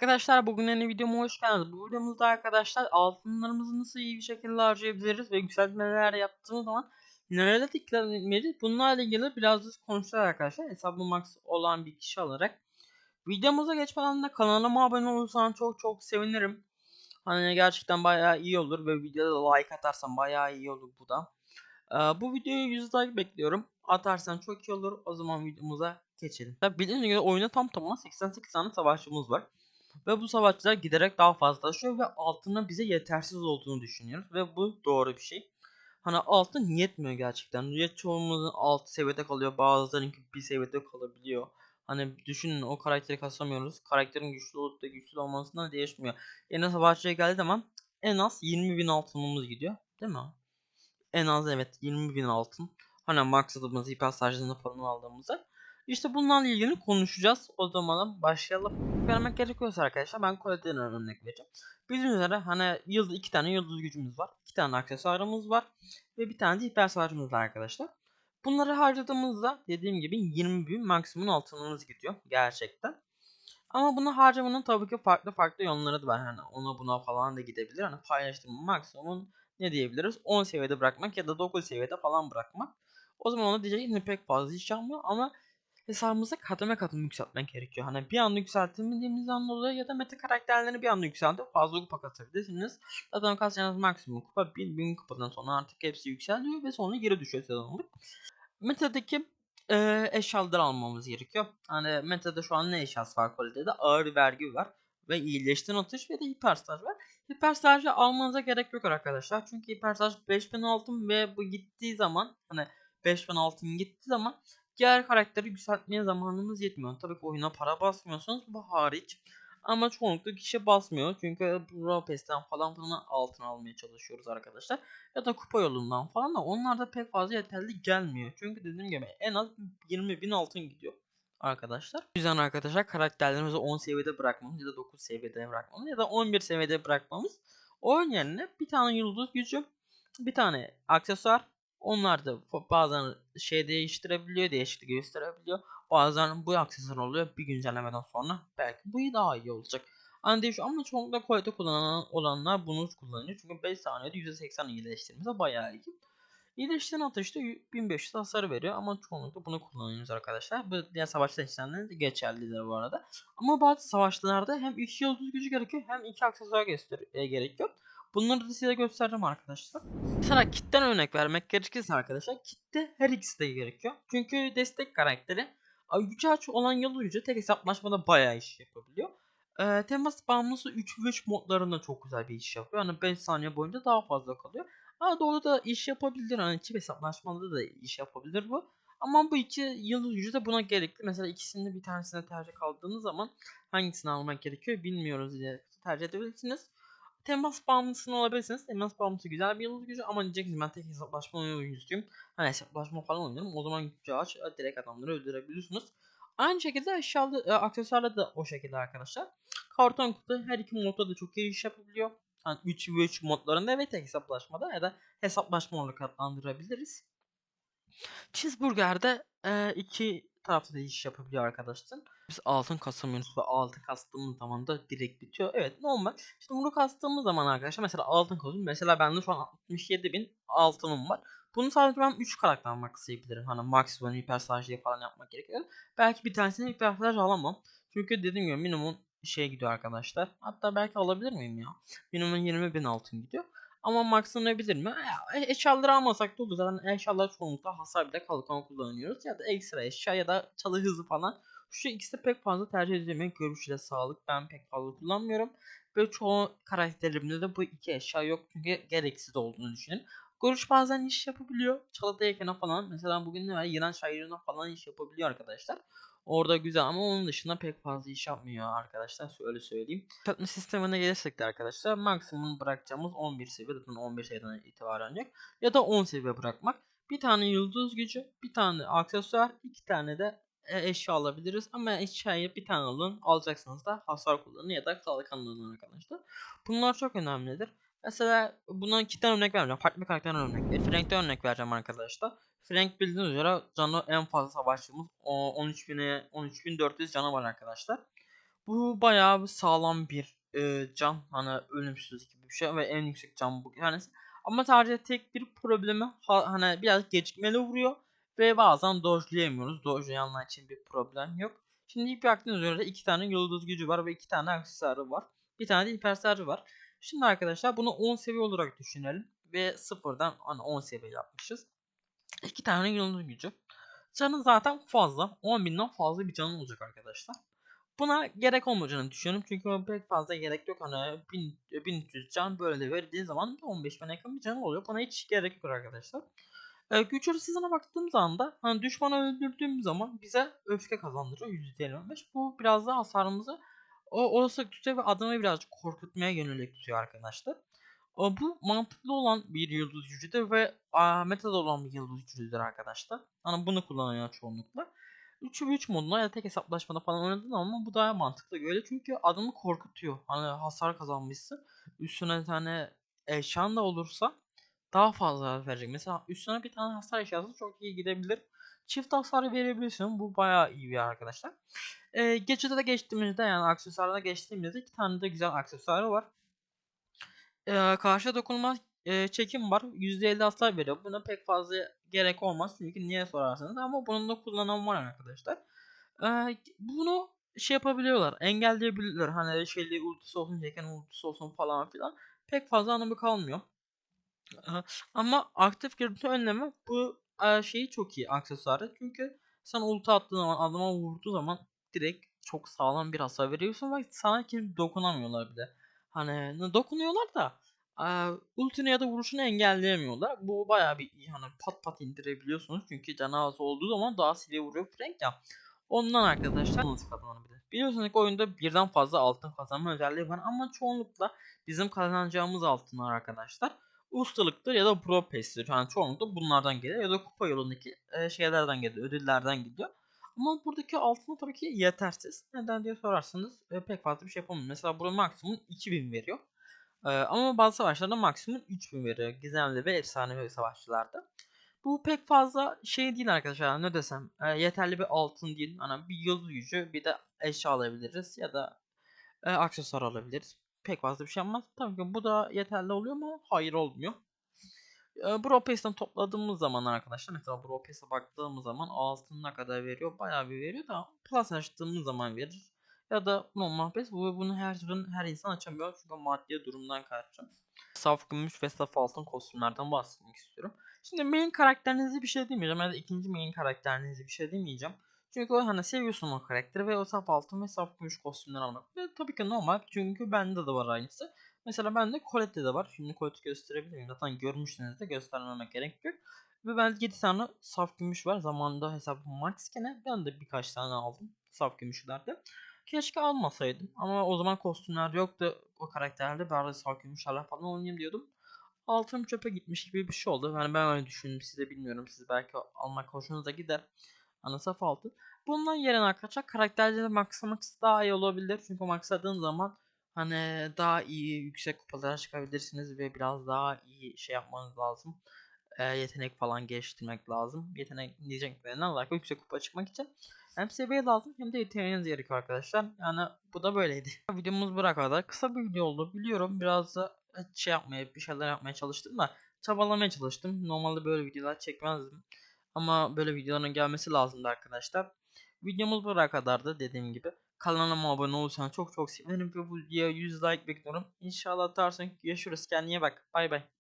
Arkadaşlar bugün yeni videoma hoş geldiniz. Bu videomuzda arkadaşlar altınlarımızı nasıl iyi bir şekilde harcayabiliriz ve yükseltmeler yaptığımız zaman nerede diklenmeli bunlarla ilgili biraz da konuşacağız arkadaşlar. Hesabı max olan bir kişi olarak. Videomuza geçmeden de kanalıma abone olursan çok çok sevinirim. Hani gerçekten bayağı iyi olur ve videoda da like atarsan bayağı iyi olur bu da. Ee, bu videoyu 100 like bekliyorum. Atarsan çok iyi olur. O zaman videomuza geçelim. Tabi bildiğiniz gibi oyunda tam tamına 88 tane savaşçımız var. Ve bu savaşçılar giderek daha fazlalaşıyor ve altının bize yetersiz olduğunu düşünüyoruz. Ve bu doğru bir şey. Hani altın yetmiyor gerçekten. Ya çoğumuzun alt seviyede kalıyor. Bazılarınki bir seviyede kalabiliyor. Hani düşünün o karakteri kasamıyoruz. Karakterin güçlü olup da güçsüz olmasından değişmiyor. Yeni savaşçıya geldiği zaman en az 20 bin altınımız gidiyor. Değil mi? En az evet 20 bin altın. Hani maksadımız hiper sarjını falan aldığımızda. İşte bunlarla ilgili konuşacağız. O zaman başlayalım. Vermek gerekiyorsa arkadaşlar ben Colette'den örnek vereceğim. Bildiğiniz üzere hani yıldız iki tane yıldız gücümüz var. iki tane aksesuarımız var. Ve bir tane de hiper sarjımız var arkadaşlar. Bunları harcadığımızda dediğim gibi 20 bin maksimum altınımız gidiyor gerçekten. Ama bunu harcamanın tabii ki farklı farklı yolları da var. Hani ona buna falan da gidebilir. Hani paylaştırma maksimum ne diyebiliriz? 10 seviyede bırakmak ya da 9 seviyede falan bırakmak. O zaman ona diyecek pek fazla iş yapmıyor ama hesabımıza kademe kademe yükseltmek gerekiyor. Hani bir anda yükseltemediğimiz anda oluyor ya da meta karakterlerini bir anda yükseltip fazla kupa kasabilirsiniz. Zaten kasacağınız maksimum kupa 1000 kupadan sonra artık hepsi yükseliyor ve sonra geri düşüyor sezonluk. Metadaki e, eşyaları almamız gerekiyor. Hani metada şu an ne eşyası var kalitede? Ağır vergi var ve iyileştiren atış ve de hiperstaj var. Hiperstajı almanıza gerek yok arkadaşlar. Çünkü hiperstaj 5000 altın ve bu gittiği zaman hani 5000 altın gittiği zaman diğer karakteri yükseltmeye zamanımız yetmiyor. Tabii ki oyuna para basmıyorsunuz bu hariç. Ama çoğunlukla kişi basmıyor. Çünkü Ropes'ten falan falan altın almaya çalışıyoruz arkadaşlar. Ya da kupa yolundan falan da onlar da pek fazla yeterli gelmiyor. Çünkü dediğim gibi en az 20 bin altın gidiyor arkadaşlar. O yüzden arkadaşlar karakterlerimizi 10 seviyede bırakmamız ya da 9 seviyede bırakmamız ya da 11 seviyede bırakmamız. Oyun yerine bir tane yıldız gücü, bir tane aksesuar, onlar da bazen şey değiştirebiliyor, değişiklik gösterebiliyor. Bazen bu aksesuar oluyor bir güncellemeden sonra belki bu daha iyi olacak. Hani değişiyor ama çoğunlukla quality kullanan olanlar bunu kullanıyor. Çünkü 5 saniyede %80 iyileştirmemize bayağı iyi. İyileştiren atışta 1500 hasar veriyor ama çoğunlukla bunu kullanıyoruz arkadaşlar. Bu diğer savaşlar işlemlerinde de geçerlidir bu arada. Ama bazı savaşlarda hem 2 yıldız gücü gerekiyor hem 2 aksesuar göster e, gerekiyor. Bunları da size göstereceğim arkadaşlar. Mesela kitten örnek vermek gerekirse arkadaşlar kitte her ikisi de gerekiyor. Çünkü destek karakteri gücü aç olan yıldız gücü tek hesaplaşmada bayağı iş yapabiliyor. Ee, temas bağımlısı 3 ve 3 modlarında çok güzel bir iş yapıyor. Yani 5 saniye boyunca daha fazla kalıyor. Ha doğru da iş yapabilir. Hani çift hesaplaşmada da iş yapabilir bu. Ama bu iki yıldız gücü de buna gerekli. Mesela ikisini bir tanesine tercih kaldığınız zaman hangisini almak gerekiyor bilmiyoruz diye tercih edebilirsiniz. Temas bağımlısını olabilirsiniz. Temas bağımlısı güzel bir yıldız gücü ama diyeceksiniz ben tek hesaplaşma oyuncusuyum. Hani hesaplaşma falan oynuyorum. O zaman gücü aç direkt adamları öldürebiliyorsunuz. Aynı şekilde eşyalı e, aksesuarla da o şekilde arkadaşlar. Karton kutu her iki modda da çok iyi iş yapabiliyor. Yani 3 ve 3 modlarında ve tek hesaplaşmada ya da hesaplaşma olarak adlandırabiliriz. Cheeseburger'de e, iki tarafta da iş yapabiliyor arkadaşlar. Biz altın kasamıyoruz ve altın kastığımız zaman da direkt bitiyor. Evet normal. İşte bunu kastığımız zaman arkadaşlar mesela altın kazıyorum. Mesela bende şu an 67 bin altınım var. Bunu sadece ben 3 karakter maxlayabilirim. Hani maksimum hipersaj diye falan yapmak gerekiyor. Belki bir tanesini hipersaj alamam. Çünkü dediğim gibi minimum şey gidiyor arkadaşlar. Hatta belki alabilir miyim ya? Minimum 20 bin altın gidiyor. Ama maxlanabilir mi? Ya, eşyaları almasak da olur. Zaten eşyalar çoğunlukla hasar bile kalkan kullanıyoruz. Ya da ekstra eşya ya da çalı hızı falan. Şu ikisi pek fazla tercih edilmiyor. Görüş ile sağlık ben pek fazla kullanmıyorum. Ve çoğu karakterimde de bu iki eşya yok. Çünkü gereksiz olduğunu düşünün. Görüş bazen iş yapabiliyor. Çalıdayken falan. Mesela bugün ne var? İran şairine falan iş yapabiliyor arkadaşlar. Orada güzel ama onun dışında pek fazla iş yapmıyor arkadaşlar. Öyle söyleyeyim. Yükseltme sistemine gelirsek de arkadaşlar maksimum bırakacağımız 11 seviye. Zaten 11 seviyeden itibaren yok. Ya da 10 seviye bırakmak. Bir tane yıldız gücü, bir tane aksesuar, iki tane de e, eşya alabiliriz. Ama eşyayı bir tane alın. Alacaksanız da hasar kullanın ya da kalkanlarını arkadaşlar. Bunlar çok önemlidir. Mesela bundan iki tane örnek vereceğim. Farklı bir karakterden örnek vereceğim. Frank'ten örnek vereceğim arkadaşlar. Frank bildiğiniz üzere canı en fazla savaşçımız 13.000'e 13.400 canı var arkadaşlar. Bu bayağı bir sağlam bir e, can. Hani ölümsüz gibi bir şey ve en yüksek can bu tanesi. Ama sadece tek bir problemi ha, hani biraz gecikmeli vuruyor ve bazen dodge'layamıyoruz. Dodge'layanlar için bir problem yok. Şimdi ilk baktığınız üzere iki tane yıldız gücü var ve iki tane aksesuarı var. Bir tane de hiperservi var. Şimdi arkadaşlar bunu 10 seviye olarak düşünelim. Ve sıfırdan hani 10 seviye yapmışız. İki tane yıldız gücü. Canı zaten fazla. 10.000'den fazla bir canı olacak arkadaşlar. Buna gerek olmayacağını düşünüyorum. Çünkü pek fazla gerek yok. Hani 1000, 1300 can böyle de verdiği zaman 15 bin yakın bir canı oluyor. Buna hiç gerek yok arkadaşlar. Ee, güç hırsızına baktığım zaman da hani düşmanı öldürdüğüm zaman bize öfke kazandırıyor %25. Bu biraz daha hasarımızı o olasılık tutuyor ve adamı birazcık korkutmaya yönelik tutuyor arkadaşlar. O, bu mantıklı olan bir yıldız gücüdür ve a, metada olan bir yıldız gücüdür arkadaşlar. Hani bunu kullanıyor çoğunlukla. 3 3 modunda ya tek hesaplaşmada falan oynadın ama bu daha mantıklı böyle çünkü adamı korkutuyor. Hani hasar kazanmışsın. Üstüne bir tane eşyan da olursa daha fazla verecek. Mesela üstüne bir tane hasar eşyası çok iyi gidebilir. Çift hasar verebilirsin. Bu bayağı iyi bir arkadaşlar. Ee, geçide de geçtiğimizde yani aksesuarına geçtiğimizde iki tane de güzel aksesuarı var. Ee, karşı dokunulmaz e, çekim var. %50 hasar veriyor. Buna pek fazla gerek olmaz. Çünkü niye sorarsanız ama bunun da kullanan var arkadaşlar. Ee, bunu şey yapabiliyorlar. Engelleyebilirler. Hani şeyli ultisi olsun, Jack'in ultisi olsun falan filan. Pek fazla anlamı kalmıyor. Ama aktif görüntü önleme bu e, şeyi çok iyi aksesuarı. Çünkü sen ulti attığın zaman adama vurduğu zaman direkt çok sağlam bir hasar veriyorsun ve sana kim dokunamıyorlar bir de. Hani dokunuyorlar da e, ultini ya da vuruşunu engelleyemiyorlar. Bu bayağı bir hani pat pat indirebiliyorsunuz. Çünkü canı az olduğu zaman daha seviye vuruyor Frank ya. Ondan arkadaşlar nasıl kazanabilir? Biliyorsunuz ki oyunda birden fazla altın kazanma özelliği var ama çoğunlukla bizim kazanacağımız altınlar arkadaşlar ustalıktır ya da pro. Yani çoğunlukla bunlardan geliyor ya da kupa yolundaki e, şeylerden geliyor, ödüllerden gidiyor. Ama buradaki altın tabii ki yetersiz. Neden diye sorarsanız e, pek fazla bir şey yapamıyor. Mesela burada maksimum 2000 veriyor. E, ama bazı savaşlarda maksimum 3000 veriyor. Gizemli ve efsanevi savaşçılarda. Bu pek fazla şey değil arkadaşlar. Ne desem yeterli bir altın değil. Hani bir yıldız gücü bir de eşya alabiliriz ya da aksesuar alabiliriz. Pek fazla bir şey yapmaz. Tabii ki bu da yeterli oluyor mu? Hayır olmuyor. E, Brawl Pass'ten topladığımız zaman arkadaşlar mesela Brawl Pass'e baktığımız zaman altın kadar veriyor? Bayağı bir veriyor da Plus açtığımız zaman verir. Ya da normal Pass bu bunu her türlü her insan açamıyor çünkü maddi durumdan kaynaklı. Saf gümüş ve saf altın kostümlerden bahsetmek istiyorum. Şimdi main karakterinizi bir şey demeyeceğim ya da ikinci main karakterinizi bir şey demeyeceğim. Çünkü hani seviyorsun o karakteri ve o saf altın ve saf gümüş kostümler almak. Ve tabii ki normal çünkü bende de var aynısı. Mesela bende Colette'de de var. Şimdi Colette gösterebilirim. Zaten görmüşsünüz de göstermemek gerek yok. Ve ben 7 tane saf gümüş var. Zamanında hesabım maxkene ben de birkaç tane aldım. Saf gümüşlerde. Keşke almasaydım. Ama o zaman kostümler yoktu o karakterde. Ben de saf gümüşlerle falan oynayayım diyordum. Altın çöpe gitmiş gibi bir şey oldu. Yani ben öyle düşündüm. Size bilmiyorum. Siz belki almak hoşunuza gider. Ana saf altın. Bundan yerine arkadaşlar karakterleri maxlamak daha iyi olabilir. Çünkü maxladığın zaman hani daha iyi yüksek kupalara çıkabilirsiniz ve biraz daha iyi şey yapmanız lazım. E, yetenek falan geliştirmek lazım. Yetenek diyeceklerinden olarak yüksek kupa çıkmak için hem seviye lazım hem de yeteneğiniz gerekiyor arkadaşlar. Yani bu da böyleydi. Videomuz buraya kadar. Kısa bir video oldu. Biliyorum biraz da şey yapmaya bir şeyler yapmaya çalıştım da çabalamaya çalıştım. Normalde böyle videolar çekmezdim. Ama böyle videoların gelmesi lazımdı arkadaşlar. Videomuz buraya kadardı dediğim gibi. Kanalıma abone olursan çok çok sevinirim bu videoya 100 like bekliyorum. İnşallah atarsın. Görüşürüz. Kendine bak. Bay bay.